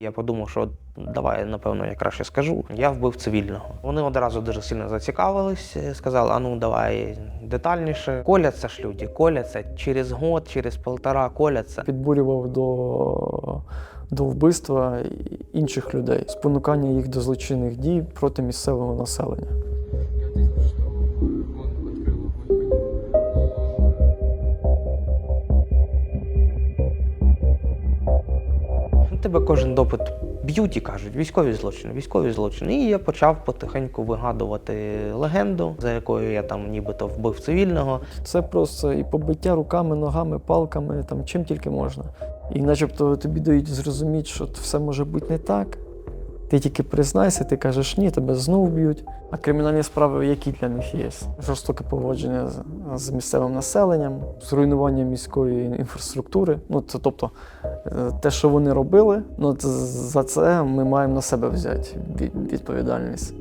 Я подумав, що давай, напевно, я краще скажу. Я вбив цивільного. Вони одразу дуже сильно зацікавились, е, сказали, а ну давай детальніше. Коляться ж люди, коляться через год, через полтора коляться. підбурював до, до вбивства інших людей, спонукання їх до злочинних дій проти місцевого населення. Тебе кожен допит б'ють і кажуть, військові злочини, військові злочини. І я почав потихеньку вигадувати легенду, за якою я там нібито вбив цивільного. Це просто і побиття руками, ногами, палками, там чим тільки можна. І начебто тобі дають зрозуміти, що все може бути не так. Ти тільки признайся, ти кажеш ні, тебе знов б'ють. А кримінальні справи які для них є? Жорстоке поводження з, місцевим населенням, зруйнування міської інфраструктури. Ну, це, тобто, е, те, що вони робили, ну, за це ми маємо на себе взяти від- відповідальність.